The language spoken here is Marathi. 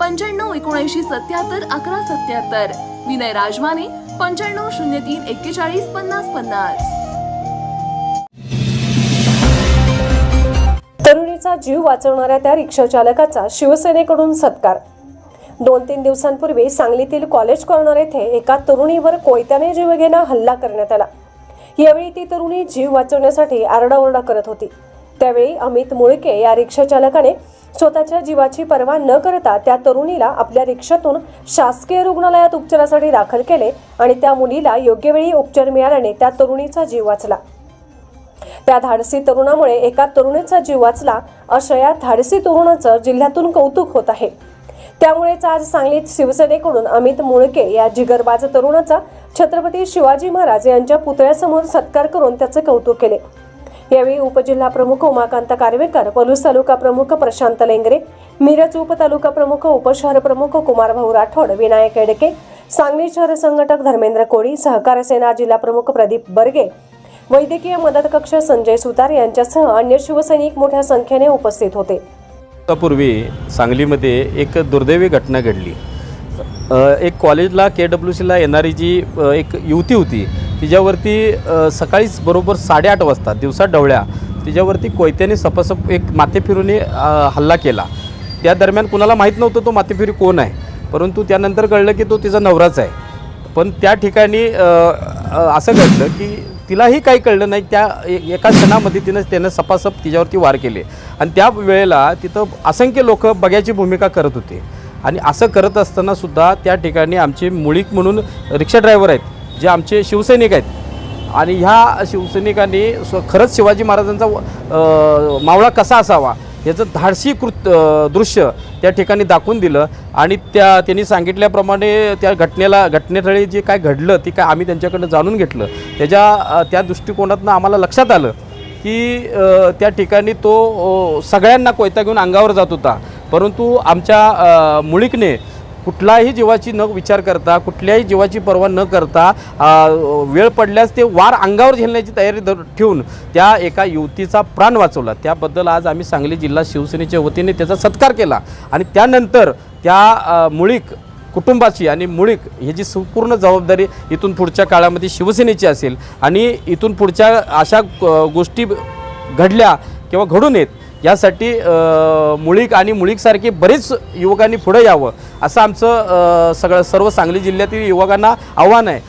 पंच्याण्णव एकोणऐंशी सत्याहत्तर अकरा सत्याहत्तर. विनय राजमाने पंच्याण्णव शून्य तीन एक्केचाळीस पन्नास पन्नास. तरुणीचा जीव वाचवणाऱ्या त्या रिक्षा चालकाचा शिवसेनेकडून सत्कार. दोन तीन दिवसांपूर्वी सांगलीतील कॉलेज कॉर्नर येथे एका तरुणीवर कोयत्याने जीवघेणा हल्ला करण्यात आला. यावेळी ती तरुणी जीव वाचवण्यासाठी आरडाओरडा करत होती. त्यावेळी अमित मुळके या रिक्षा चालकाने स्वतःच्या जीवाची पर्वा न करता त्या तरुणीला आपल्या रिक्षातून शासकीय रुग्णालयात उपचारासाठी दाखल केले आणि त्या मुलीला योग्य वेळी उपचार मिळाल्याने त्या तरुणीचा जीव वाचला. त्या धाडसी तरुणामुळे एका तरुणीचा जीव वाचला अशा या धाडसी तरुणाचं जिल्ह्यातून कौतुक होत आहे. त्यामुळेच आज सांगलीत शिवसेनेकडून अमित मुळके या जिगरबाज तरुणाचा छत्रपती शिवाजी महाराज यांच्या पुतळ्यासमोर सत्कार करून त्याचे कौतुक केले. यावेळी उपजिल्हा प्रमुख उमाकांत कार्वेकर पलूस तालुका प्रमुख प्रशांत लेंगरे मिरज उपतालुका प्रमुख उपशहर प्रमुख कुमार भाऊ राठोड विनायक एडके सांगली शहर संघटक धर्मेंद्र कोळी सहकार सेना जिल्हा प्रमुख प्रदीप बर्गे वैद्यकीय मदत कक्ष संजय सुतार यांच्यासह अन्य शिवसैनिक मोठ्या संख्येने उपस्थित होते. पूर्वी सांगलीमध्ये एक दुर्दैवी घटना घडली. एक कॉलेजला के डब्ल्यू सीला येणारी जी एक युवती होती तिच्यावरती सकाळीच बरोबर साडेआठ वाजता दिवसा डवळ्या तिच्यावरती कोयत्याने सपासप एक माथेफिरूने हल्ला केला. त्या दरम्यान कुणाला माहीत नव्हतं तो माथेफिरी कोण आहे परंतु त्यानंतर कळलं की तो तिचा नवराच आहे. पण त्या ठिकाणी असं घडलं की तिलाही काही कळलं नाही त्या ए- एका क्षणामध्ये तिनं त्यानं सपासप तिच्यावरती वार केले. आणि त्या वेळेला तिथं असंख्य लोक बघ्याची भूमिका करत होते. आणि असं करत असतानासुद्धा त्या ठिकाणी आमचे मुळीक म्हणून रिक्षा ड्रायव्हर आहेत जे आमचे शिवसैनिक आहेत. आणि ह्या शिवसैनिकांनी स्व खरंच शिवाजी महाराजांचा मावळा कसा असावा याचं धाडसी कृत दृश्य त्या ठिकाणी दाखवून दिलं. आणि त्या त्यांनी सांगितल्याप्रमाणे त्या घटनेला घटनेस्थळी जे काय घडलं ते काय आम्ही त्यांच्याकडनं जाणून घेतलं. त्याच्या त्या दृष्टिकोनातनं आम्हाला लक्षात आलं की त्या ठिकाणी तो सगळ्यांना कोयता घेऊन अंगावर जात होता. परंतु आमच्या मुळीकने कुठलाही जीवाची न विचार करता कुठल्याही जीवाची पर्वा न करता वेळ पडल्यास ते वार अंगावर झेलण्याची तयारी धर ठेवून त्या एका युवतीचा प्राण वाचवला. त्याबद्दल आज आम्ही सांगली जिल्हा शिवसेनेच्या वतीने त्याचा सत्कार केला. आणि त्यानंतर त्या मुळीक कुटुंबाची आणि मुळीक ह्याची संपूर्ण जबाबदारी इथून पुढच्या काळामध्ये शिवसेनेची असेल आणि इथून पुढच्या अशा गोष्टी घडल्या किंवा घडून येत यासाठी मुळीक आणि मुळीकसारखे बरेच युवकांनी पुढे यावं असं आमचं सगळं सर्व सांगली जिल्ह्यातील युवकांना आव्हान आहे.